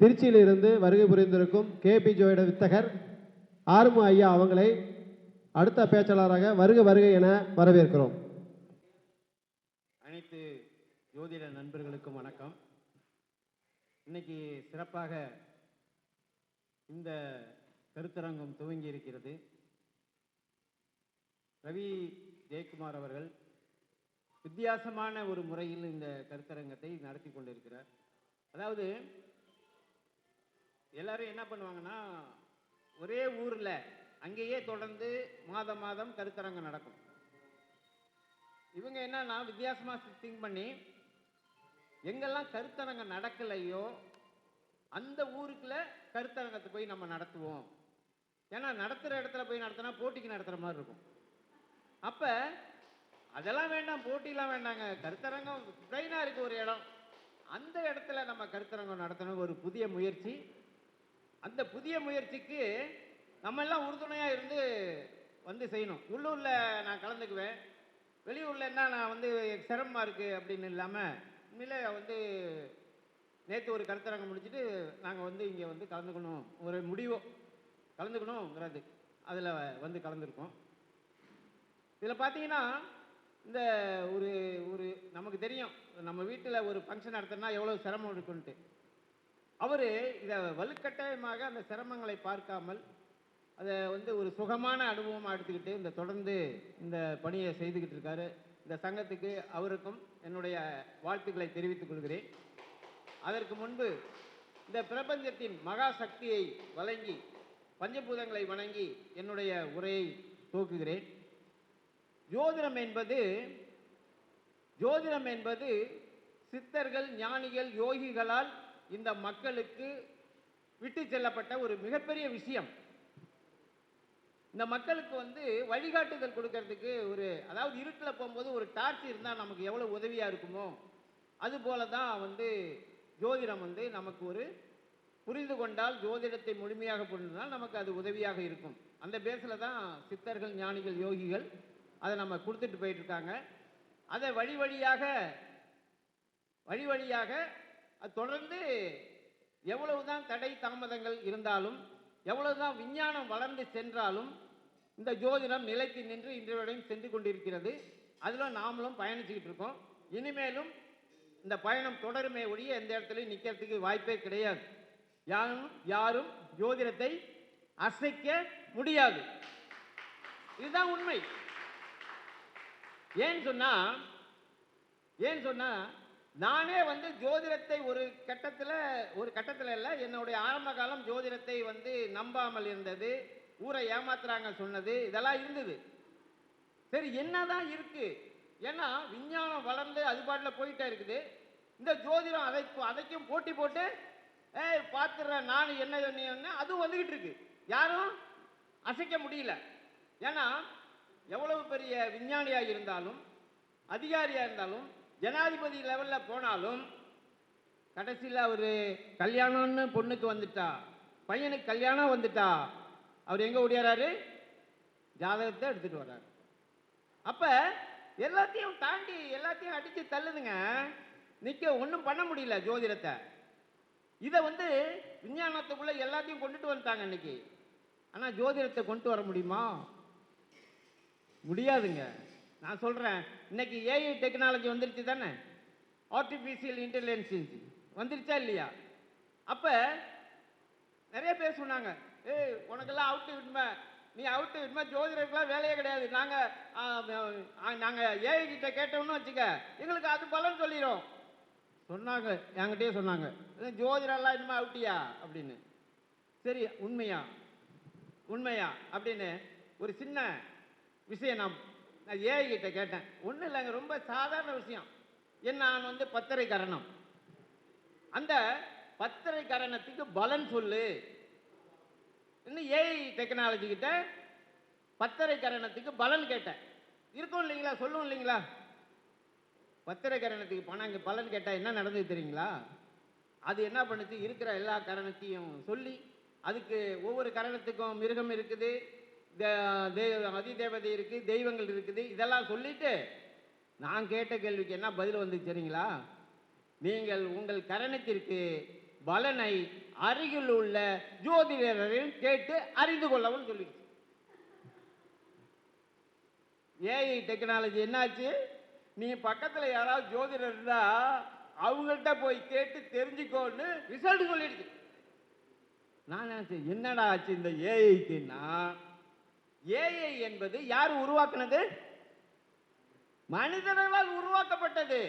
திருச்சியிலிருந்து வருகை புரிந்திருக்கும் கேபி ஜோயிட வித்தகர் ஆறுமு ஐயா அவங்களை அடுத்த பேச்சாளராக வருக வருகை என வரவேற்கிறோம். அனைத்து ஜோதிட நண்பர்களுக்கும் வணக்கம். இன்னைக்கு சிறப்பாக இந்த கருத்தரங்கம் துவங்கி இருக்கிறது. ரவி ஜெயக்குமார் அவர்கள் வித்தியாசமான ஒரு முறையில் இந்த கருத்தரங்கத்தை நடத்தி கொண்டிருக்கிறார். அதாவது எல்லாரும் என்ன பண்ணுவாங்கன்னா ஒரே ஊரில் அங்கேயே தொடர்ந்து மாதம் மாதம் கருத்தரங்கம் நடக்கும். இவங்க என்னன்னா வித்தியாசமாக திங்க் பண்ணி எங்கெல்லாம் கருத்தரங்கம் நடக்கலையோ அந்த ஊருக்குள்ள கருத்தரங்கத்தை போய் நம்ம நடத்துவோம். ஏன்னா நடத்துகிற இடத்துல போய் நடத்தினா போட்டிக்கு நடத்துகிற மாதிரி இருக்கும். அப்போ அதெல்லாம் வேண்டாம் போட்டிலாம் வேண்டாங்க. கருத்தரங்கம் ட்ரெயினாக இருக்குது ஒரு இடம். அந்த இடத்துல நம்ம கருத்தரங்கம் நடத்தணும் ஒரு புதிய முயற்சி. அந்த புதிய முயற்சிக்கு நம்ம எல்லாம் உறுதுணையாக இருந்து வந்து செய்யணும். உள்ளூரில் நான் கலந்துக்குவேன். வெளியூரில் என்ன நான் வந்து சிரமமாக இருக்குது அப்படின்னு இல்லாமல் உண்மையிலே வந்து நேற்று ஒரு கருத்தரங்கம் முடிச்சுட்டு நாங்கள் வந்து இங்கே வந்து கலந்துக்கணும். ஒரு முடிவோ. கலந்துக்கணுங்கிறது. அதில் வந்து கலந்துருக்கோம். இதில் பார்த்தீங்கன்னா இந்த ஒரு ஒரு நமக்கு தெரியும். நம்ம வீட்டில் ஒரு ஃபங்க்ஷன் நடத்தினா எவ்வளோ சிரமம் இருக்குன்ட்டு. அவர் இதை வலுக்கட்டாயமாக அந்த சிரமங்களை பார்க்காமல் அதை வந்து ஒரு சுகமான அனுபவமாக எடுத்துக்கிட்டு இந்த தொடர்ந்து இந்த பணியை செய்துக்கிட்டு இருக்காரு. இந்த சங்கத்துக்கு அவருக்கும் என்னுடைய வாழ்த்துக்களை தெரிவித்துக் கொள்கிறேன். அதற்கு முன்பு இந்த பிரபஞ்சத்தின் மகா சக்தியை வழங்கி பஞ்சபூதங்களை வணங்கி என்னுடைய உரையை துவக்குகிறேன். ஜோதிடம் என்பது ஜோதிடம் என்பது சித்தர்கள் ஞானிகள் யோகிகளால் இந்த மக்களுக்கு விட்டு செல்லப்பட்ட ஒரு மிகப்பெரிய விஷயம். இந்த மக்களுக்கு வந்து வழிகாட்டுதல் கொடுக்கறதுக்கு ஒரு அதாவது இருட்டில் போகும்போது ஒரு டார்ச் இருந்தால் நமக்கு எவ்வளோ உதவியாக இருக்குமோ அதுபோல தான் வந்து ஜோதிடம் வந்து நமக்கு ஒரு புரிந்து கொண்டால் ஜோதிடத்தை முழுமையாக புரிந்தால் நமக்கு அது உதவியாக இருக்கும். அந்த பேஸில் தான் சித்தர்கள் ஞானிகள் யோகிகள் அதை நம்ம கொடுத்துட்டு போயிட்டுருக்காங்க அதை வழி வழியாக வழி வழியாக தொடர்ந்து எவ்வளவுதான் தடை தாமதங்கள் இருந்தாலும் எவ்வளவுதான் விஞ்ஞானம் வளர்ந்து சென்றாலும் இந்த ஜோதிடம் நிலைத்து நின்று இன்று சென்று கொண்டிருக்கிறது. அதில் நாமளும் பயணிச்சுக்கிட்டு இருக்கோம். இனிமேலும் இந்த பயணம் தொடருமே ஒழிய எந்த இடத்துலையும் நிற்கிறதுக்கு வாய்ப்பே கிடையாது. யாரும் யாரும் ஜோதிடத்தை அசைக்க முடியாது. இதுதான் உண்மை. ஏன் சொன்னா ஏன் சொன்னா நானே வந்து ஜோதிடத்தை ஒரு கட்டத்தில் ஒரு கட்டத்தில் இல்லை என்னுடைய ஆரம்ப காலம் ஜோதிடத்தை வந்து நம்பாமல் இருந்தது ஊரை ஏமாத்துறாங்க சொன்னது இதெல்லாம் இருந்தது. சரி என்னதான் இருக்கு? ஏன்னா விஞ்ஞானம் வளர்ந்து அது பாட்டில் போயிட்டே இருக்குது. இந்த ஜோதிடம் அதை அதைக்கும் போட்டி போட்டு ஏய் பார்த்துடுறேன் நான் என்ன சொன்னீங்கன்னா அதுவும் வந்துக்கிட்டு இருக்கு. யாரும் அசைக்க முடியல. ஏன்னா எவ்வளவு பெரிய விஞ்ஞானியாக இருந்தாலும் அதிகாரியாக இருந்தாலும் ஜனாதிபதி லெவலில் போனாலும் கடைசியில் அவர் கல்யாணம்னு பொண்ணுக்கு வந்துட்டா பையனுக்கு கல்யாணம் வந்துட்டா அவர் எங்கே ஓடியாராரு? ஜாதகத்தை எடுத்துகிட்டு வர்றாரு. அப்போ எல்லாத்தையும் தாண்டி எல்லாத்தையும் அடித்து தள்ளுதுங்க. நிற்க ஒன்றும் பண்ண முடியல ஜோதிடத்தை. இதை வந்து விஞ்ஞானத்துக்குள்ளே எல்லாத்தையும் கொண்டுட்டு வந்துட்டாங்க இன்னைக்கு. ஆனால் ஜோதிடத்தை கொண்டு வர முடியுமா? முடியாதுங்க. நான் சொல்கிறேன் இன்னைக்கு ஏஐ டெக்னாலஜி வந்துருச்சு தானே? ஆர்டிஃபிஷியல் இன்டெலிஜென்ஸ் வந்துருச்சா இல்லையா? அப்போ நிறைய பேர் சொன்னாங்க ஏய் உனக்கெல்லாம் அவுட்டு விடுமே நீ அவுட்டு விடுமே ஜோதிடருக்கெல்லாம் வேலையே கிடையாது. நாங்கள் நாங்கள் ஏஐ கிட்ட கேட்டோம்னு வச்சுக்க எங்களுக்கு அது பலன் சொல்லிடும் சொன்னாங்க என்கிட்டயே சொன்னாங்க ஜோதிடெல்லாம் இனிமேல் அவுட்டியா அப்படின்னு. சரி உண்மையா? உண்மையா? அப்படின்னு ஒரு சின்ன விஷயம் நான் நான் ஏஐ கிட்ட கேட்டேன். ஒன்றும் இல்லைங்க ரொம்ப சாதாரண விஷயம். என் நான் வந்து பத்திரை கரணம் அந்த பத்திரை கரணத்துக்கு பலன் சொல்லு. இன்னும் ஏஐ டெக்னாலஜி கிட்ட பத்தரை கரணத்துக்கு பலன் கேட்டேன். இருக்கும் இல்லைங்களா? சொல்லும் இல்லைங்களா? பத்திரை கரணத்துக்கு பணம் பலன் கேட்டால் என்ன நடந்தது தெரியுங்களா? அது என்ன பண்ணுச்சு? இருக்கிற எல்லா கரணத்தையும் சொல்லி அதுக்கு ஒவ்வொரு கரணத்துக்கும் மிருகம் இருக்குது. அதிதேவதை இருக்குது தெய்வங்கள் இருக்குது இதெல்லாம் சொல்லிட்டு நான் கேட்ட கேள்விக்கு என்ன பதில் வந்து சரிங்களா நீங்கள் உங்கள் கரணத்திற்கு பலனை அருகில் உள்ள ஜோதிடரையும் கேட்டு அறிந்து கொள்ளவும் சொல்லிடுச்சு ஏஐ டெக்னாலஜி என்னாச்சு? நீ பக்கத்தில் யாராவது ஜோதிடர் இருந்தா அவங்கள்ட்ட போய் கேட்டு தெரிஞ்சுக்கோன்னு ரிசல்ட் சொல்லிடுச்சு. நான் நினைச்சேன் என்னடா ஆச்சு இந்த ஏஐக்குன்னா ஏஐ என்பது யார் உருவாக்குனது? மனிதர்களால் உருவாக்கப்பட்டது.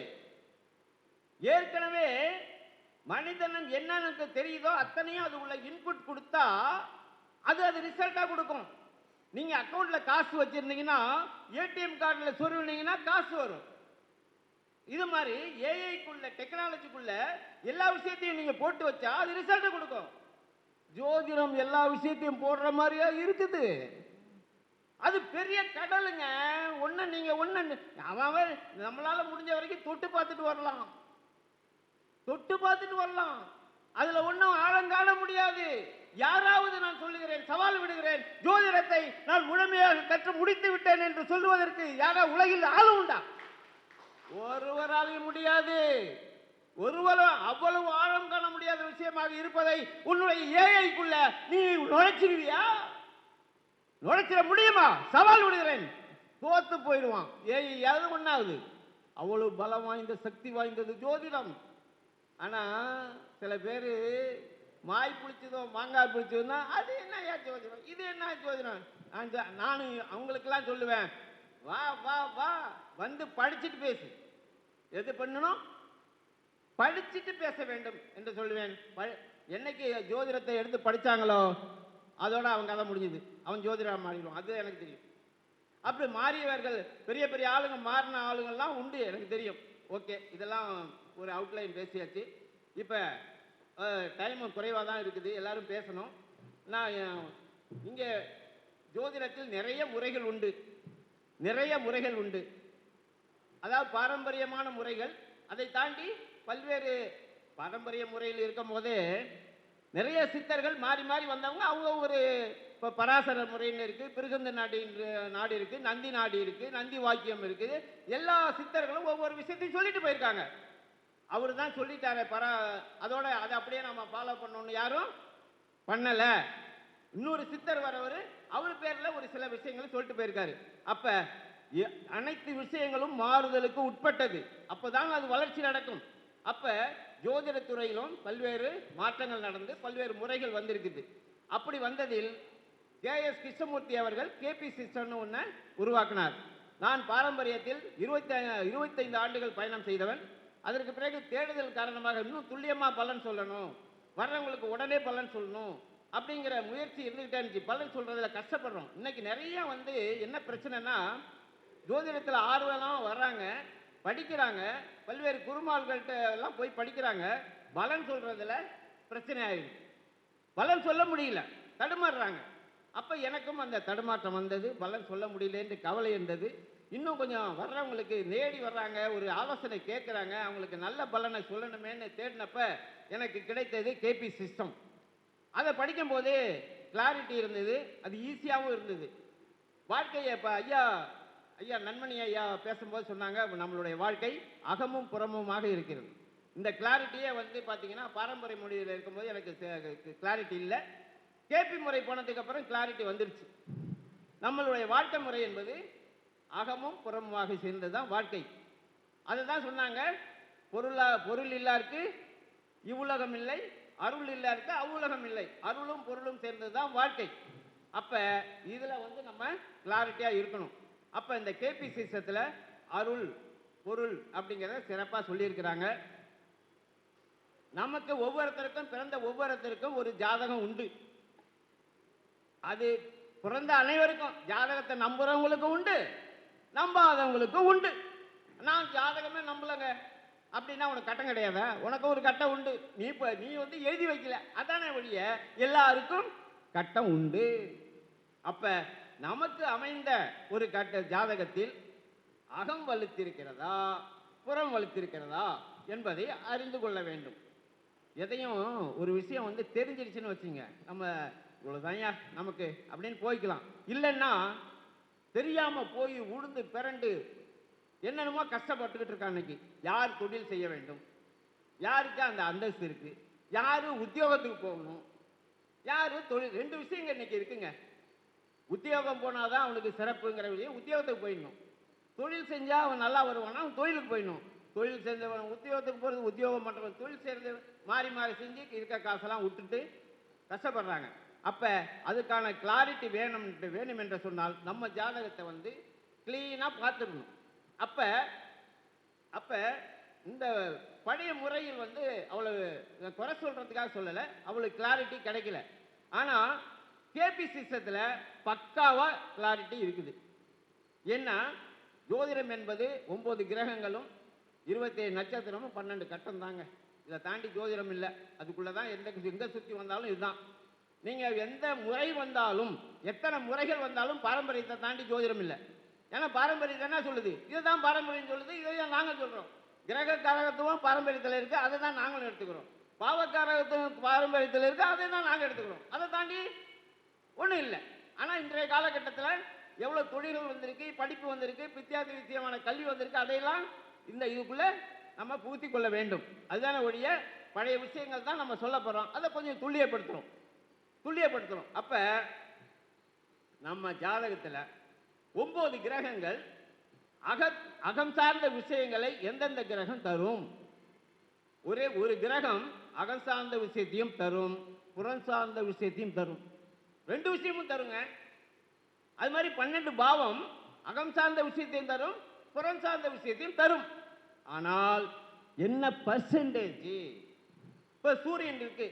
ஏற்கனவே மனிதனம் என்னன்னு தெரியுதோ அத்தனையும் அது உள்ள இன்புட் கொடுத்தா அது அது ரிசல்ட்டாக கொடுக்கும். நீங்கள் அக்கௌண்ட்டில் காசு வச்சுருந்தீங்கன்னா ஏடிஎம் கார்டில் சொருவினீங்கன்னா காசு வரும். இது மாதிரி ஏஐக்குள்ள டெக்னாலஜிக்குள்ள எல்லா விஷயத்தையும் நீங்கள் போட்டு வச்சா அது ரிசல்ட்டை கொடுக்கும். ஜோதிடம் எல்லா விஷயத்தையும் போடுற மாதிரியா இருக்குது. அது பெரிய கடலுங்க. ஒன்று நீங்கள் ஒன்று அவன் நம்மளால் முடிஞ்ச வரைக்கும் தொட்டு பார்த்துட்டு வரலாம். தொட்டு பார்த்துட்டு வரலாம். அதில் ஒன்றும் ஆழம் காண முடியாது. யாராவது நான் சொல்லுகிறேன் சவால் விடுகிறேன் ஜோதிடத்தை நான் முழுமையாக கற்று முடித்து விட்டேன் என்று சொல்லுவதற்கு யாரா உலகில் ஆளும் உண்டா? ஒருவராலையும் முடியாது. ஒருவரும் அவ்வளவு ஆழம் காண முடியாத விஷயமாக இருப்பதை உன்னுடைய ஏஐக்குள்ள நீ நுழைச்சிருவியா? நுழைச்சிட முடியுமா? சவால் விடுகிறேன். தோத்து போயிடுவான். ஏய் அது ஒன்றாவது அவ்வளோ பலம் வாய்ந்த சக்தி வாய்ந்தது ஜோதிடம். ஆனால் சில பேர் மாய் பிடிச்சதோ மாங்காய் பிடிச்சதுன்னா அது என்ன ஏன் ஜோதிடம்? இது என்ன ஜோதிடம்? நான் நான் அவங்களுக்கெல்லாம் சொல்லுவேன். வா வா வா. வந்து படிச்சுட்டு பேசு. எது பண்ணணும்? படிச்சுட்டு பேச வேண்டும் என்று சொல்லுவேன். என்னைக்கு ஜோதிடத்தை எடுத்து படித்தாங்களோ அதோட அவங்க கதை முடிஞ்சுது. அவன் ஜோதிடம் மாறிடுவான். அது எனக்கு தெரியும். அப்படி மாறியவர்கள் பெரிய பெரிய ஆளுங்க மாறின ஆளுங்கள்லாம் உண்டு எனக்கு தெரியும். ஓகே இதெல்லாம் ஒரு அவுட்லைன் பேசியாச்சு. இப்போ டைம் குறைவாக தான் இருக்குது. எல்லாரும் பேசணும். நான் இங்கே ஜோதிடத்தில் நிறைய முறைகள் உண்டு. நிறைய முறைகள் உண்டு. அதாவது பாரம்பரியமான முறைகள். அதை தாண்டி பல்வேறு பாரம்பரிய முறையில் இருக்கும் போதே நிறைய சித்தர்கள் மாறி மாறி வந்தவங்க அவங்க ஒரு இப்போ பராசர முறைன்னு இருக்குது பிருகந்த நாடு நாடு இருக்குது நந்தி நாடி இருக்குது நந்தி வாக்கியம் இருக்குது. எல்லா சித்தர்களும் ஒவ்வொரு விஷயத்தையும் சொல்லிட்டு போயிருக்காங்க. அவர் தான் சொல்லிட்டாரு பரா அதோட அதை அப்படியே நம்ம ஃபாலோ பண்ணோன்னு யாரும் பண்ணலை. இன்னொரு சித்தர் வரவர் அவர் பேரில் ஒரு சில விஷயங்களை சொல்லிட்டு போயிருக்காரு. அப்போ எ- அனைத்து விஷயங்களும் மாறுதலுக்கு உட்பட்டது. அப்பதான் அது வளர்ச்சி நடக்கும். அப்போ ஜோதிட துறையிலும் பல்வேறு மாற்றங்கள் நடந்து பல்வேறு முறைகள் வந்திருக்குது. அப்படி வந்ததில் கே எஸ் கிருஷ்ணமூர்த்தி அவர்கள் கேபி சிஸ்டம்னு ஒன்று உருவாக்கினார். நான் பாரம்பரியத்தில் இருபத்தி இருபத்தைந்து ஆண்டுகள் பயணம் செய்தவன். அதற்கு பிறகு தேடுதல் காரணமாக இன்னும் துல்லியமாக பலன் சொல்லணும். வர்றவங்களுக்கு உடனே பலன் சொல்லணும். அப்படிங்கிற முயற்சி இருந்துகிட்டே இருந்துச்சு. பலன் சொல்கிறதுல கஷ்டப்படுறோம். இன்றைக்கி நிறைய வந்து என்ன பிரச்சனைனா ஜோதிடத்தில் ஆர்வலாம் வர்றாங்க. படிக்கிறாங்க. பல்வேறு குருமார்கள்ட்ட எல்லாம் போய் படிக்கிறாங்க. பலன் சொல்கிறதுல பிரச்சனை ஆயிடுது. பலன் சொல்ல முடியல. தடுமாறுறாங்க. அப்போ எனக்கும் அந்த தடுமாற்றம் வந்தது. பலன் சொல்ல முடியலன்ட்டு கவலை இருந்தது. இன்னும் கொஞ்சம் வர்றவங்களுக்கு நேடி வர்றாங்க. ஒரு ஆலோசனை கேட்குறாங்க. அவங்களுக்கு நல்ல பலனை சொல்லணுமேன்னு தேடினப்ப எனக்கு கிடைத்தது கேபி சிஸ்டம் அதை படிக்கும்போது கிளாரிட்டி இருந்தது. அது ஈஸியாகவும் இருந்தது. வாழ்க்கையை இப்போ ஐயா ஐயா நன்மணி ஐயா பேசும்போது சொன்னாங்க நம்மளுடைய வாழ்க்கை அகமும் புறமுமாக இருக்கிறது. இந்த கிளாரிட்டியே வந்து பார்த்தீங்கன்னா பாரம்பரிய மொழியில் இருக்கும்போது எனக்கு கிளாரிட்டி இல்லை. கேபி முறை போனதுக்கப்புறம் கிளாரிட்டி வந்துருச்சு. நம்மளுடைய வாழ்க்கை முறை என்பது அகமும் புறமுமாக சேர்ந்தது தான் வாழ்க்கை. அதுதான் சொன்னாங்க பொருளா பொருள் இல்லாருக்கு இவ்வுலகம் இல்லை அருள் இல்லாருக்கு அவ்வுலகம் இல்லை. அருளும் பொருளும் சேர்ந்தது தான் வாழ்க்கை. அப்போ இதில் வந்து நம்ம கிளாரிட்டியாக இருக்கணும். அப்போ இந்த கேபி சிஸ்டத்துல அருள் பொருள் அப்படிங்கிறத சிறப்பாக சொல்லியிருக்கிறாங்க. நமக்கு ஒவ்வொருத்தருக்கும் பிறந்த ஒவ்வொருத்தருக்கும் ஒரு ஜாதகம் உண்டு. அது பிறந்த அனைவருக்கும் ஜாதகத்தை நம்புகிறவங்களுக்கும் உண்டு நம்பாதவங்களுக்கும் உண்டு. நான் ஜாதகமே நம்பலங்க. அப்படின்னா உனக்கு கட்டம் கிடையாதா? உனக்கு ஒரு கட்டம் உண்டு. நீ இப்போ நீ வந்து எழுதி வைக்கல. அதானே வழிய எல்லாருக்கும் கட்டம் உண்டு. அப்போ நமக்கு அமைந்த ஒரு கட்ட ஜாதகத்தில் அகம் வலுத்திருக்கிறதா புறம் வலுத்திருக்கிறதா என்பதை அறிந்து கொள்ள வேண்டும். எதையும் ஒரு விஷயம் வந்து தெரிஞ்சிருச்சுன்னு வச்சுங்க. நம்ம இவ்வளோதான்யா நமக்கு அப்படின்னு போய்க்கலாம். இல்லைன்னா தெரியாமல் போய் உழுந்து பிறண்டு என்னென்னமோ கஷ்டப்பட்டுக்கிட்டு இருக்கான் இன்னைக்கு. யார் தொழில் செய்ய வேண்டும்? யாருக்கு அந்த அந்தஸ்து இருக்குது யார் உத்தியோகத்துக்கு போகணும்? யார் தொழில் ரெண்டு விஷயங்கள் இன்னைக்கு இருக்குங்க. உத்தியோகம் போனால் தான் அவனுக்கு சிறப்புங்கிற விஷயம் உத்தியோகத்துக்கு போயிடணும். தொழில் செஞ்சால் அவன் நல்லா வருவானா? அவன் தொழிலுக்கு போயிடணும். தொழில் செஞ்சவன் உத்தியோகத்துக்கு போகிறது உத்தியோகம் பண்ணுறவன் தொழில் செய்கிறது மாறி மாறி செஞ்சு இருக்க காசெல்லாம் விட்டுட்டு கஷ்டப்படுறாங்க. அப்போ அதுக்கான கிளாரிட்டி வேணும் வேணும் என்று சொன்னால் நம்ம ஜாதகத்தை வந்து க்ளீனாக பார்த்துக்கணும். அப்போ அப்போ இந்த பழைய முறையில் வந்து அவ்வளவு குறை சொல்கிறதுக்காக சொல்லலை. அவளுக்கு கிளாரிட்டி கிடைக்கல. ஆனால் கேபி சிஸ்டத்தில் பக்காவாக கிளாரிட்டி இருக்குது. ஏன்னா ஜோதிடம் என்பது ஒம்பது கிரகங்களும் இருபத்தேழு நட்சத்திரமும் பன்னெண்டு கட்டம் தாங்க. இதை தாண்டி ஜோதிடம் இல்லை. அதுக்குள்ளே தான் எந்த எங்கே சுற்றி வந்தாலும் இதுதான். நீங்கள் எந்த முறை வந்தாலும் எத்தனை முறைகள் வந்தாலும் பாரம்பரியத்தை தாண்டி ஜோதிடம் இல்லை. ஏன்னா பாரம்பரியத்தை என்ன சொல்லுது? இதுதான் பாரம்பரியம் சொல்லுது இதை தான் நாங்கள் சொல்கிறோம் கிரக காரகத்துவம் பாரம்பரியத்தில் இருக்குது அதை தான் நாங்களும் எடுத்துக்கிறோம். பாவக்காரகத்துவம் பாரம்பரியத்தில் இருக்குது அதை தான் நாங்கள் எடுத்துக்கிறோம். அதை தாண்டி ஒன்றும் இல்லை. ஆனால் இன்றைய காலகட்டத்தில் எவ்வளோ தொழில்கள் வந்திருக்கு படிப்பு வந்திருக்கு வித்தியாச வித்தியமான கல்வி வந்திருக்கு அதையெல்லாம் இந்த இதுக்குள்ளே நம்ம பூர்த்தி கொள்ள வேண்டும். அதுதானே ஒழிய பழைய விஷயங்கள் தான் நம்ம சொல்ல போகிறோம் அதை கொஞ்சம் துல்லியப்படுத்துகிறோம் துல்லியப்படுத்துகிறோம் அப்போ நம்ம ஜாதகத்தில் ஒம்பது கிரகங்கள் அக அகம் சார்ந்த விஷயங்களை எந்தெந்த கிரகம் தரும்? ஒரே ஒரு கிரகம் அகம் சார்ந்த விஷயத்தையும் தரும் புறம் சார்ந்த விஷயத்தையும் தரும். ரெண்டு விஷயமும் தருங்க. அது மாதிரி பன்னெண்டு பாவம் அகம் சார்ந்த விஷயத்தையும் தரும் புறம் சார்ந்த விஷயத்தையும் தரும். ஆனால் என்ன பர்சன்டேஜ் இப்போ சூரியன் இருக்கு.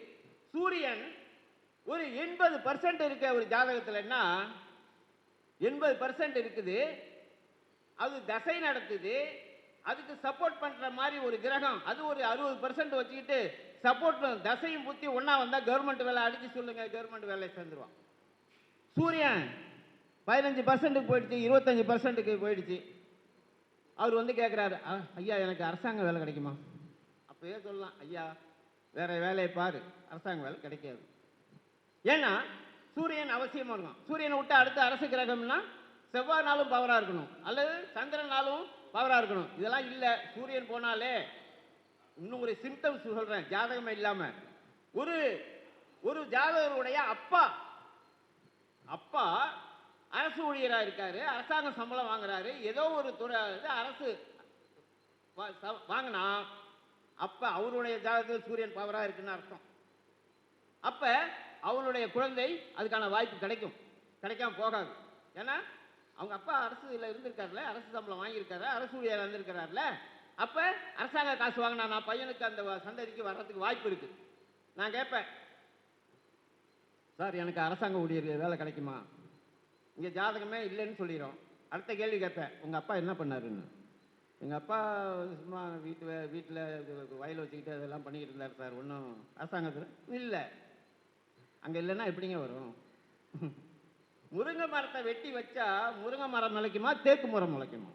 சூரியன் ஒரு எண்பது பர்சன்ட் இருக்க ஒரு ஜாதகத்தில்னா எண்பது பர்சன்ட் இருக்குது. அது தசை நடத்துது அதுக்கு சப்போர்ட் பண்ணுற மாதிரி ஒரு கிரகம் அது ஒரு அறுபது பர்சன்ட் வச்சுக்கிட்டு சப்போர்ட் தசையும் புத்தி ஒன்றா வந்தால் கவர்மெண்ட் வேலை அடிச்சு சொல்லுங்கள் கவர்மெண்ட் வேலையை சேர்ந்துருவான். சூரியன் பதினஞ்சு பர்சன்ட்டுக்கு போயிடுச்சு இருபத்தஞ்சி பர்சன்ட்டுக்கு போயிடுச்சு. அவர் வந்து கேட்குறாரு ஐயா எனக்கு அரசாங்க வேலை கிடைக்குமா? அப்பயே சொல்லலாம் ஐயா வேறு வேலையை பாரு அரசாங்க வேலை கிடைக்காது. ஏன்னா சூரியன் அவசியமாக இருக்கும் சூரியனை விட்டு அடுத்த அரசு கிரகம்னா செவ்வாய் நாளும் பவராக இருக்கணும். அல்லது சந்திரன் நாளும் பவராக இருக்கணும். இதெல்லாம் இல்லை. சூரியன் போனாலே இன்னும் ஒரு சிம்டம்ஸ் சொல்கிறேன் ஜாதகமே இல்லாமல் ஒரு ஒரு ஜாதகருடைய அப்பா அப்பா அரசு ஊழியராக இருக்காரு அரசாங்க சம்பளம் வாங்குறாரு ஏதோ ஒரு துறை அரசு ச- வாங்கினா அப்ப அவருடைய ஜாதகத்தில் சூரியன் பவராக இருக்குன்னு அர்த்தம். அப்ப அவனுடைய குழந்தை அதுக்கான வாய்ப்பு கிடைக்கும். கிடைக்காம போகாது. ஏன்னா அவங்க அப்பா அரசு இதில் இருந்திருக்காருல அரசு சம்பளம் வாங்கியிருக்காரு அரசு ஊழியர் இருந்திருக்கிறாருல அப்போ அரசாங்க காசு வாங்கினா நான் பையனுக்கு அந்த வ- சந்ததிக்கு வர்றதுக்கு வாய்ப்பு இருக்குது நான் கேட்பேன் சார் எனக்கு அரசாங்க ஊழியர் வேலை கிடைக்குமா? இங்கே ஜாதகமே இல்லைன்னு சொல்லிடும் அடுத்த கேள்வி கேட்பேன். உங்கள் அப்பா என்ன பண்ணாருன்னு? எங்கள் அப்பா சும்மா வீட்டு வீட்டில் வயல் வச்சுக்கிட்டு அதெல்லாம் பண்ணிக்கிட்டு இருந்தார் சார். ஒன்றும் அரசாங்கத்தில் இல்லை. அங்கே இல்லைன்னா எப்படிங்க வரும்? முருங்கை மரத்தை வெட்டி வச்சா முருங்கை மரம் முளைக்குமா? தேக்கு மரம் முளைக்குமா?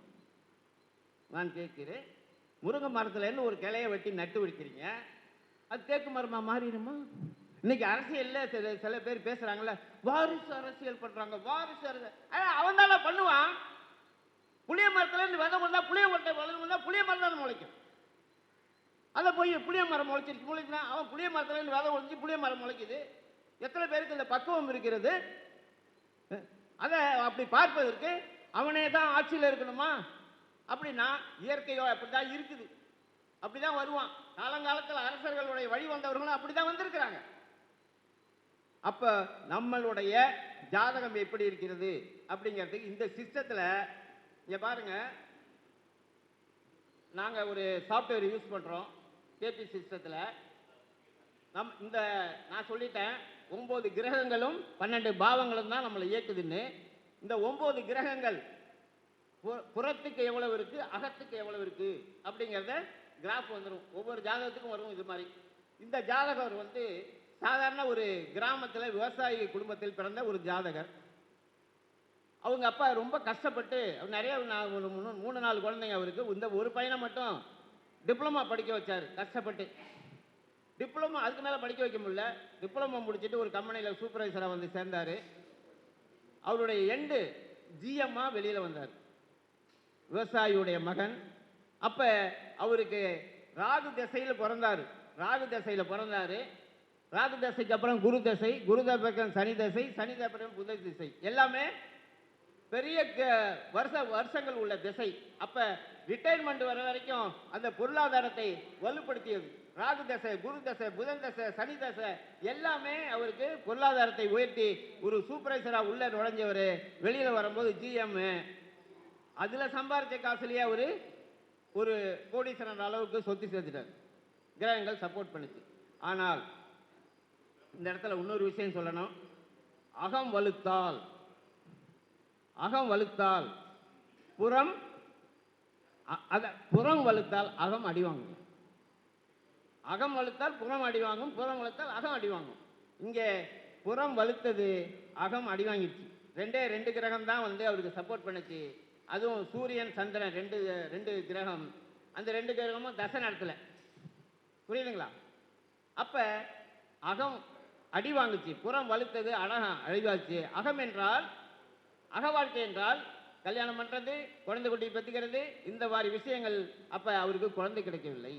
நான் கேட்கிறேன். முருங்கை மரத்துலேருந்து ஒரு கிளைய வெட்டி நட்டு விடுக்கிறீங்க அது தேக்கு மரமாக மாறிடுமா? இன்னைக்கு அரசியல்ல சில சில பேர் பேசுறாங்கல்ல வாரிசு அரசியல் பண்றாங்க வாரிசு அரசியல். அவன் தானே பண்ணுவான். புளிய மரத்துல இருந்து விதை வந்தா புளிய மரத்தை வளர்ந்து வந்தா புளிய மரம் தான் முளைக்கும். அதை போய் புளிய மரம் முளைச்சிருச்சு முளைச்சுனா அவன் புளிய மரத்துல இருந்து விதை ஒழிஞ்சு புளிய மரம் முளைக்குது. எத்தனை பேருக்கு இந்த பக்குவம் இருக்கிறது? அதை அப்படி பார்ப்பதற்கு அவனே தான் ஆட்சியில் இருக்கணுமா? அப்படின்னா இயற்கையோ அப்படிதான் இருக்குது. அப்படிதான் வருவான். காலங்காலத்தில் அரசர்களுடைய வழி வந்தவர்களும் அப்படிதான் வந்திருக்கிறாங்க. அப்போ நம்மளுடைய ஜாதகம் எப்படி இருக்கிறது அப்படிங்கிறது இந்த சிஸ்டத்தில் இங்கே பாருங்க. நாங்கள் ஒரு சாஃப்ட்வேர் யூஸ் பண்ணுறோம் கேபி சிஸ்டத்தில். நம் இந்த நான் சொல்லிட்டேன் ஒம்பது கிரகங்களும் பன்னெண்டு பாவங்களும் தான் நம்மளை இயக்குதுன்னு. இந்த ஒம்பது கிரகங்கள் புறத்துக்கு எவ்வளவு இருக்குது அகத்துக்கு எவ்வளவு இருக்குது அப்படிங்கிறத கிராஃப் வந்துடும் ஒவ்வொரு ஜாதகத்துக்கும் வரும் இது மாதிரி. இந்த ஜாதகர் வந்து சாதாரண ஒரு கிராமத்தில் விவசாயி குடும்பத்தில் பிறந்த ஒரு ஜாதகர். அவங்க அப்பா ரொம்ப கஷ்டப்பட்டு அவர் நிறைய ஒரு மூணு மூணு நாலு குழந்தைங்க அவருக்கு. இந்த ஒரு பையனை மட்டும் டிப்ளமா படிக்க வச்சார் கஷ்டப்பட்டு. டிப்ளமா அதுக்கு மேலே படிக்க வைக்க முடியல. டிப்ளமா முடிச்சுட்டு ஒரு கம்பெனியில் சூப்பர்வைசராக வந்து சேர்ந்தார். அவருடைய எண்டு ஜிஎம்மா வெளியில் வந்தார். விவசாயியுடைய மகன். அப்போ அவருக்கு ராகு திசையில் பிறந்தார். ராகு திசையில் பிறந்தாரு. ராகு தசைக்கு அப்புறம் குரு தசை குரு தசைக்கு சனி தசை சனி தசை புத திசை. எல்லாமே பெரிய க- வருஷ வருஷங்கள் உள்ள திசை. அப்போ ரிட்டையர்மெண்ட் வர வரைக்கும் அந்த பொருளாதாரத்தை வலுப்படுத்தியது. ராகு தசை குரு தசை புதன் தசை சனி தசை எல்லாமே அவருக்கு பொருளாதாரத்தை உயர்த்தி ஒரு சூப்பர்வைசரா உள்ளே நுழைஞ்சவர். வெளியில் வரும்போது ஜிஎம் அதில் சம்பாரித்த காசுலேயே அவர் ஒரு கோடீஸ்வரன் அளவுக்கு சொத்து சேர்த்துட்டார். கிரகங்கள் சப்போர்ட் பண்ணுச்சு. ஆனால் இந்த இடத்துல இன்னொரு விஷயம் சொல்லணும். அகம் வலுத்தால். அகம் வலுத்தால். புறம் அத புறம் வலுத்தால் அகம் அடி வாங்கும். அகம் வலுத்தால் புறம் அடி வாங்கும் புறம் வலுத்தால் அகம் அடி வாங்கும். இங்கே புறம் வலுத்தது அகம் அடி வாங்கிடுச்சு. ரெண்டே ரெண்டு கிரகம் தான் வந்து அவருக்கு சப்போர்ட் பண்ணுச்சு. அதுவும் சூரியன் சந்திரன் ரெண்டு ரெண்டு கிரகம். அந்த ரெண்டு கிரகமும் தசை நடத்தலை. புரியுதுங்களா? அப்போ அகம் அடி வாங்குச்சு புறம் வலுத்தது அழகம் அழிவாச்சு. அகம் என்றால் அக வாழ்க்கை என்றால் கல்யாணம் பண்ணுறது குழந்தை குட்டி பெற்றுக்கிறது இந்த மாதிரி விஷயங்கள் அப்ப அவருக்கு குழந்தை கிடைக்கவில்லை.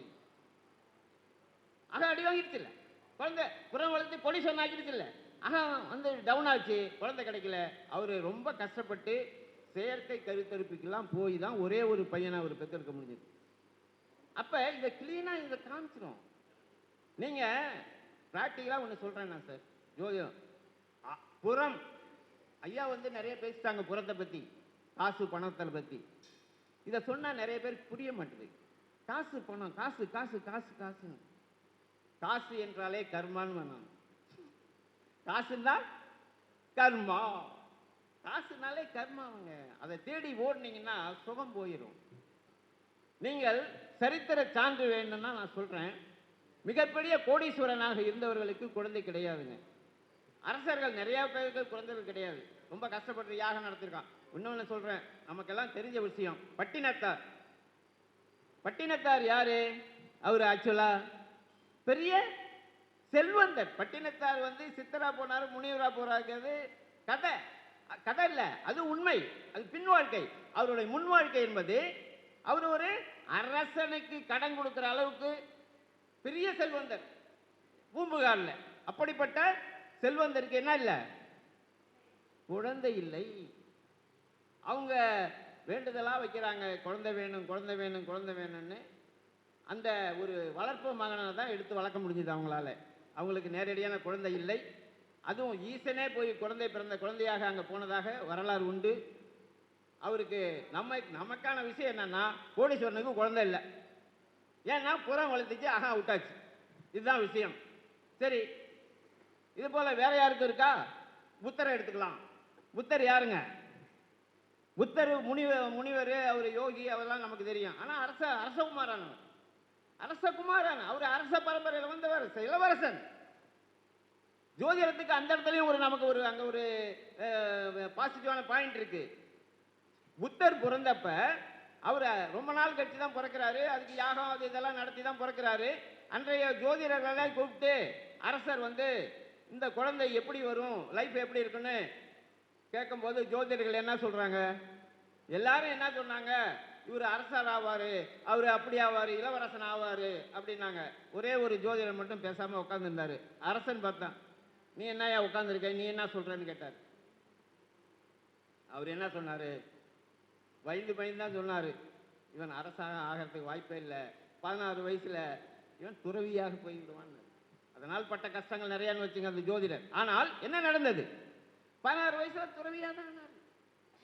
அக அடி வாங்கிடுச்சு இல்லை. குழந்தை புறம் வளர்த்து பொலிஷன் ஆகிடுச்சு இல்லை. அகம் வந்து டவுன் ஆச்சு குழந்தை கிடைக்கல. அவர் ரொம்ப கஷ்டப்பட்டு செயற்கை கருத்தரிப்புக்கெல்லாம் போய் தான் ஒரே ஒரு பையனை அவர் பெற்றெடுக்க முடிஞ்சது. அப்போ இதை கிளீனாக இதை காமிச்சிடும் நீங்கள் ப்ராக்டிக்கலாக ஒன்று சொல்கிறேன் நான் சார் ஜோதிடம் புறம். ஐயா வந்து நிறைய பேசிட்டாங்க புறத்தை பற்றி காசு பணத்தை பற்றி இதை சொன்னால் நிறைய பேருக்கு புரிய மாட்டேது. காசு பணம். காசு காசு காசு காசு. காசு என்றாலே கர்மான்னு வேணாம். காசுன்னா கர்மா. காசுனாலே கர்மாங்க அதை தேடி ஓடுனீங்கன்னா சுகம் போயிடும் நீங்கள் சரித்திர சான்று வேணும்னா நான் சொல்கிறேன் மிகப்பெரிய கோடீஸ்வரனாக இருந்தவர்களுக்கு குழந்தை கிடையாதுங்க. அரசர்கள் நிறையா பேருக்கு குழந்தைகள் கிடையாது. ரொம்ப கஷ்டப்பட்டு யாகம் நடத்திருக்கான். இன்னொன்று சொல்கிறேன் நமக்கெல்லாம் தெரிஞ்ச விஷயம். பட்டினத்தார் பட்டினத்தார் யார்? அவர் ஆக்சுவலா பெரிய செல்வந்தர். பட்டினத்தார் வந்து சித்தரா போனார் முனிவரா போறாங்கிறது கதை. கதை இல்லை. அது உண்மை. அது பின் வாழ்க்கை. அவருடைய முன் வாழ்க்கை என்பது அவர் ஒரு அரசனுக்கு கடன் கொடுக்குற அளவுக்கு பெரிய செல்வந்தர். பூம்புகாரில். அப்படிப்பட்ட செல்வந்தருக்கு என்ன இல்லை? குழந்தை இல்லை. அவங்க வேண்டுதலாக வைக்கிறாங்க. குழந்தை வேணும் குழந்தை வேணும் குழந்தை வேணும்னு. அந்த ஒரு வளர்ப்பு மகனை தான் எடுத்து வளர்க்க முடிஞ்சது அவங்களால. அவங்களுக்கு நேரடியான குழந்தை இல்லை. அதுவும் ஈசனே போய் குழந்தை பிறந்த குழந்தையாக அங்கே போனதாக வரலாறு உண்டு. அவருக்கு நம்ம நமக்கான விஷயம் என்னன்னா கோடீஸ்வரனுக்கு குழந்தை இல்லை. ஏன்னா புறம் வளர்த்துச்சு ஆஹா விட்டாச்சு. இதுதான் விஷயம். சரி இது போல் வேற யாருக்கும் இருக்கா? புத்தரை எடுத்துக்கலாம். புத்தர் யாருங்க? புத்தர் முனிவர் முனிவர் அவர் யோகி அவரெல்லாம் நமக்கு தெரியும். ஆனால் அரச அரசகுமாரன் அவர். அரசகுமாரன் அவர் அரச பரம்பரையில் வந்தவர் இளவரசன். ஜோதிடத்துக்கு அந்த இடத்துலையும் ஒரு நமக்கு ஒரு அங்கே ஒரு பாசிட்டிவான பாயிண்ட் இருக்கு. புத்தர் பிறந்தப்ப அவர் ரொம்ப நாள் கழித்து தான் பிறக்கிறாரு. அதுக்கு யாகம் அது இதெல்லாம் நடத்தி தான் பிறக்கிறாரு. அன்றைய ஜோதிடர்களெல்லாம் கூப்பிட்டு அரசர் வந்து இந்த குழந்தை எப்படி வரும்? லைஃப் எப்படி இருக்குன்னு கேட்கும்போது ஜோதிடர்கள் என்ன சொல்கிறாங்க எல்லாரும் என்ன சொன்னாங்க? இவர் அரசர் ஆவார் அவர் அப்படி ஆவார் இளவரசன் ஆவார் அப்படின்னாங்க. ஒரே ஒரு ஜோதிடர் மட்டும் பேசாமல் உட்காந்துருந்தாரு அரசன் பார்த்தான் நீ என்னையா உட்காந்துருக்க நீ என்ன சொல்கிறேன்னு கேட்டார். அவர் என்ன சொன்னார்? பயந்து பயந்து தான் சொன்னாரு. இவன் அரசாக ஆகிறதுக்கு வாய்ப்பே இல்லை. பதினாறு வயசுல இவன் துறவியாக போய்விடுவான் அதனால் பட்ட கஷ்டங்கள் நிறையான்னு வச்சுங்க அந்த ஜோதிடர். ஆனால் என்ன நடந்தது? பதினாறு வயசுல துறவியாக தான் ஆனார்.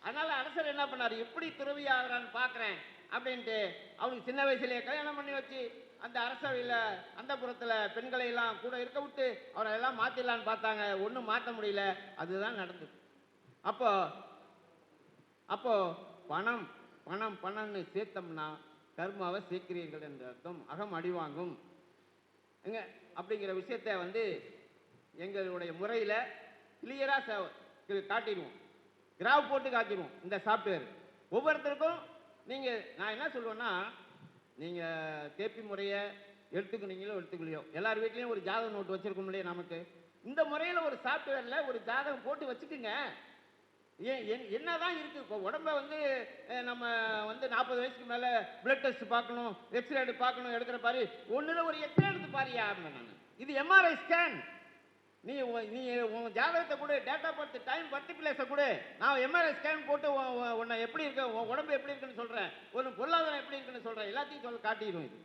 அதனால அரசர் என்ன பண்ணார்? எப்படி துறவியாகிறான்னு பார்க்குறேன் அப்படின்ட்டு அவனுக்கு சின்ன வயசுலேயே கல்யாணம் பண்ணி வச்சு அந்த அரசவையில் அந்த புறத்தில் பெண்களை எல்லாம் கூட இருக்க விட்டு அவரை எல்லாம் மாற்றிடலான்னு பார்த்தாங்க. ஒன்றும் மாற்ற முடியல. அதுதான் நடந்தது. அப்போ அப்போ பணம் பணம் பணம்னு சேர்த்தோம்னா கர்மாவை சேர்க்கிறீர்கள் என்ற அர்த்தம். அகம் அடிவாங்கும் எங்க அப்படிங்கிற விஷயத்தை வந்து எங்களுடைய முறையில் கிளியராக காட்டிடுவோம். கிராஃப் போட்டு காட்டிடுவோம் இந்த சாஃப்ட்வேர் ஒவ்வொருத்தருக்கும் நீங்கள் நான் என்ன சொல்லுவேன்னா நீங்கள் கேபி முறையை எடுத்துக்கினீங்களோ எடுத்துக்கலையோ எல்லார் வீட்லேயும் ஒரு ஜாதக நோட்டு வச்சுருக்கோம் இல்லையா நமக்கு. இந்த முறையில் ஒரு சாஃப்ட்வேரில் ஒரு ஜாதகம் போட்டு வச்சுக்குங்க. ஏன் என்- தான் இருக்குது இப்போ உடம்ப வந்து நம்ம வந்து நாற்பது வயசுக்கு மேலே பிளட் டெஸ்ட் பார்க்கணும் எக்ஸ்ரே எடுத்து பார்க்கணும் எடுக்கிற பாரு ஒன்றில் ஒரு எக்ஸ்ரே எடுத்து பாரியா நான் இது எம்ஆர்ஐ ஸ்கேன் நீ நீ உன் ஜாதகத்தை கூட டேட்டா பர்த் டைம் பர்த் பிளேஸை கூட. நான் எம்ஆர்ஐ ஸ்கேன் போட்டு உன்னை எப்படி இருக்க உன் உடம்பு எப்படி இருக்குன்னு சொல்கிறேன் ஒரு பொருளாதாரம் எப்படி இருக்குன்னு சொல்கிறேன் எல்லாத்தையும் சொல்ல காட்டிடும் இது.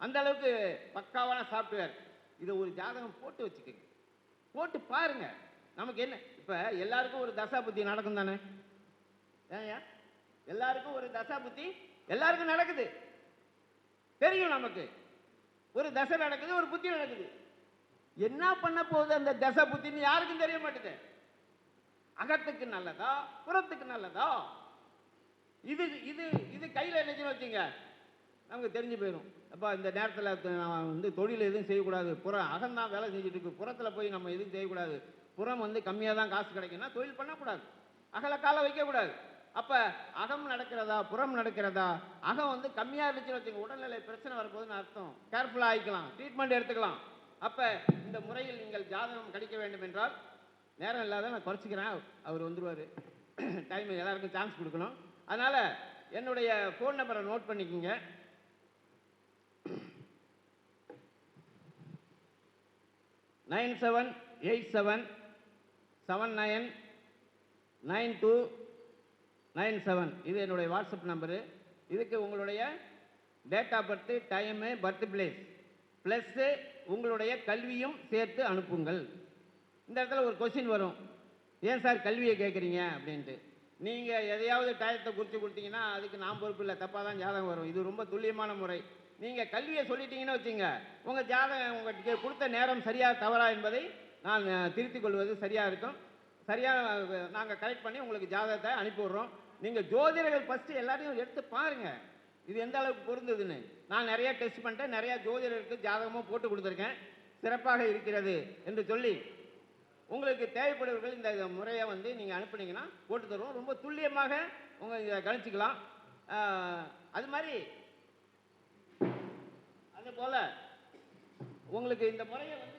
அந்த அளவுக்கு பக்காவான சாஃப்ட்வேர் இதை ஒரு ஜாதகம் போட்டு வச்சுக்கோங்க. போட்டு பாருங்கள் நமக்கு என்ன இப்போ எல்லாருக்கும் ஒரு தசா புத்தி நடக்கும் தானே? ஏன் எல்லாருக்கும் ஒரு தசா புத்தி எல்லாருக்கும் நடக்குது. தெரியும் நமக்கு. ஒரு தசை நடக்குது ஒரு புத்தி நடக்குது. என்ன பண்ண போகுது அந்த தசை புத்தின்னு யாருக்கும் தெரிய மாட்டேது. அகத்துக்கு நல்லதா புறத்துக்கு நல்லதா? இது இது இது கையில் என்னச்சுன்னு வச்சுங்க. நமக்கு தெரிஞ்சு போயிடும் அப்பா இந்த நேரத்தில் நான் வந்து தொழில் எதுவும் செய்யக்கூடாது. புறம் அகந்தான் வேலை செஞ்சுட்டு இருக்கு. புறத்தில் போய் நம்ம எதுவும் செய்யக்கூடாது. புறம் வந்து கம்மியாக தான் காசு கிடைக்கும்னா தொழில் பண்ணக்கூடாது. அகலை காலை வைக்கக்கூடாது. அப்போ அகம் நடக்கிறதா புறம் நடக்கிறதா? அகம் வந்து கம்மியாக இருந்துச்சுன்னு வச்சுங்க உடல்நிலை பிரச்சனை வரப்போகுதுன்னு அர்த்தம். கேர்ஃபுல்லாக ஆகிக்கலாம் ட்ரீட்மெண்ட் எடுத்துக்கலாம். அப்போ இந்த முறையில் நீங்கள் ஜாதகம் கடிக்க வேண்டும் என்றால் நேரம் இல்லாத நான் குறைச்சிக்கிறேன். அவர் வந்துடுவார் டைம் எல்லாருக்கும் சான்ஸ் கொடுக்கணும். அதனால் என்னுடைய ஃபோன் நம்பரை நோட் பண்ணிக்கோங்க. Nine seven eight seven seven nine nine two nine seven இது என்னுடைய வாட்ஸ்அப் நம்பரு இதுக்கு உங்களுடைய date of birth time birth place plus உங்களுடைய கல்வியும் சேர்த்து அனுப்புங்கள். இந்த இடத்துல ஒரு கொஷின் வரும். ஏன் சார் கல்வியை கேட்குறீங்க? அப்படின்ட்டு. நீங்கள் எதையாவது டயத்தை குறித்து கொடுத்தீங்கன்னா அதுக்கு நான் பொறுப்பு இல்லை. தப்பாக தான் ஜாதகம் வரும். இது ரொம்ப துல்லியமான முறை. நீங்கள் கல்வியை சொல்லிட்டீங்கன்னு வச்சுங்க. உங்கள் ஜாதகம் உங்களுக்கு கொடுத்த நேரம் சரியாக தவறா என்பதை நான் திருத்திக் கொள்வது சரியாக இருக்கும். சரியாக நாங்கள் கரெக்ட் பண்ணி உங்களுக்கு ஜாதகத்தை அனுப்பி விட்றோம் நீங்கள் ஜோதிடர்கள் ஃபஸ்ட்டு எல்லாரையும் எடுத்து பாருங்கள் இது எந்த அளவுக்கு பொருந்ததுன்னு. நான் நிறைய டெஸ்ட் பண்ணிட்டேன். நிறையா ஜோதிடருக்கு ஜாதகமும் போட்டு கொடுத்துருக்கேன். சிறப்பாக இருக்கிறது என்று சொல்லி உங்களுக்கு தேவைப்படுவர்கள் இந்த முறையை வந்து நீங்கள் அனுப்புனீங்கன்னா போட்டு தருவோம். ரொம்ப துல்லியமாக உங்கள் இதை கணிச்சிக்கலாம். அது மாதிரி அது போல் உங்களுக்கு இந்த முறையை வந்து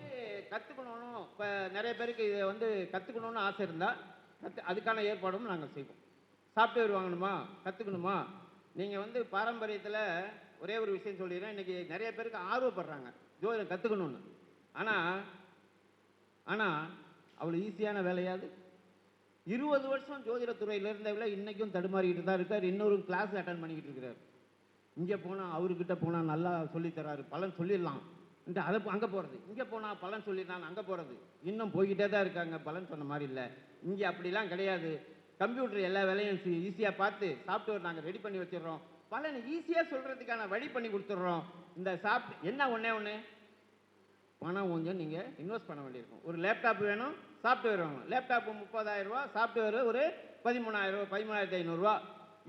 கற்றுக்கணும் இப்போ நிறைய பேருக்கு இதை வந்து கற்றுக்கணும்னு ஆசை இருந்தால் கற்று அதுக்கான ஏற்பாடும் நாங்கள் செய்வோம். சாஃப்ட்வேர் வாங்கணுமா? கற்றுக்கணுமா நீங்கள் வந்து பாரம்பரியத்தில் ஒரே ஒரு விஷயம் சொல்லிடுறேன். இன்றைக்கி நிறைய பேருக்கு ஆர்வப்படுறாங்க. ஜோதிடம் கற்றுக்கணும்னு ஆனால் ஆனால் அவ்வளோ ஈஸியான வேலையாது. இருபது வருஷம் ஜோதிடத்துறையில் இருந்தவில் இன்றைக்கும் தடுமாறிக்கிட்டு தான் இருக்கார். இன்னொரு கிளாஸ் அட்டன் பண்ணிக்கிட்டு இருக்கிறார். இங்கே போனால் அவர்கிட்ட போனால் நல்லா சொல்லித்தராரு பலன் சொல்லிடலாம். இந்த அதை அங்கே போகிறது இங்கே போனால் பலன் சொல்லிடுறான் அங்கே போகிறது இன்னும் போய்கிட்டே தான் இருக்காங்க. பலன் சொன்ன மாதிரி இல்லை. இங்கே அப்படிலாம் கிடையாது. கம்ப்யூட்டர் எல்லா வேலையும் ஈஸியாக பார்த்து சாஃப்ட்வேர் நாங்கள் ரெடி பண்ணி வச்சிடுறோம். பலன் ஈஸியாக சொல்கிறதுக்கான வழி பண்ணி கொடுத்துட்றோம். இந்த சாஃப்ட் என்ன ஒன்றே ஒன்று பணம் கொஞ்சம் நீங்கள் இன்வெஸ்ட் பண்ண வேண்டியிருக்கும். ஒரு லேப்டாப் வேணும் சாஃப்ட்வேர் வேணும். லேப்டாப் முப்பதாயிரரூவா சாஃப்ட்வேர் ஒரு பதிமூணாயிரம் ரூபா பதிமூணாயிரத்தி ஐநூறுரூவா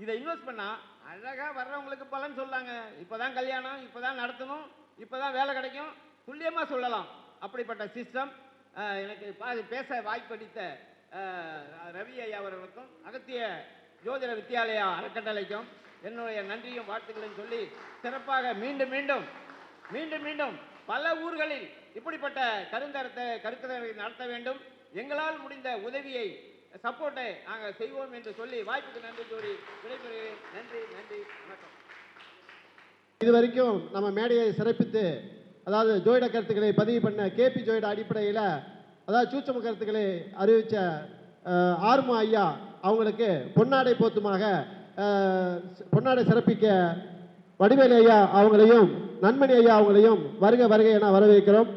இதை இன்வெஸ்ட் பண்ணால் அழகாக வர்றவங்களுக்கு பலன் சொல்லாங்க. இப்போ தான் கல்யாணம் இப்போ தான் நடத்தணும். இப்போ தான் வேலை கிடைக்கும். துல்லியமாக சொல்லலாம். அப்படிப்பட்ட சிஸ்டம் எனக்கு பேச வாய்ப்பளித்த ரவி ஐயா அவர்களுக்கும் அகத்திய ஜோதிட வித்யாலயா அறக்கட்டளைக்கும் என்னுடைய நன்றியும் வாழ்த்துக்களையும் சொல்லி சிறப்பாக மீண்டும் மீண்டும் மீண்டும் மீண்டும் பல ஊர்களில் இப்படிப்பட்ட கருந்தரத்தை கருத்தரவை நடத்த வேண்டும். எங்களால் முடிந்த உதவியை சப்போர்ட்டை நாங்கள் செய்வோம் என்று சொல்லி வாய்ப்புக்கு நன்றி கூறி விடைபெறுகிறேன். நன்றி நன்றி வணக்கம். இது வரைக்கும் நம்ம மேடையை சிறப்பித்து அதாவது ஜோயிட கருத்துக்களை பதிவு பண்ண கேபி ஜோயிட அடிப்படையில் அதாவது சூச்சம கருத்துக்களை அறிவித்த ஆர்மு ஐயா அவங்களுக்கு பொன்னாடை போத்துமாக பொன்னாடை சிறப்பிக்க வடிவேலு ஐயா அவங்களையும் நன்மணி ஐயா அவங்களையும் வருக வருக என வரவேற்கிறோம்.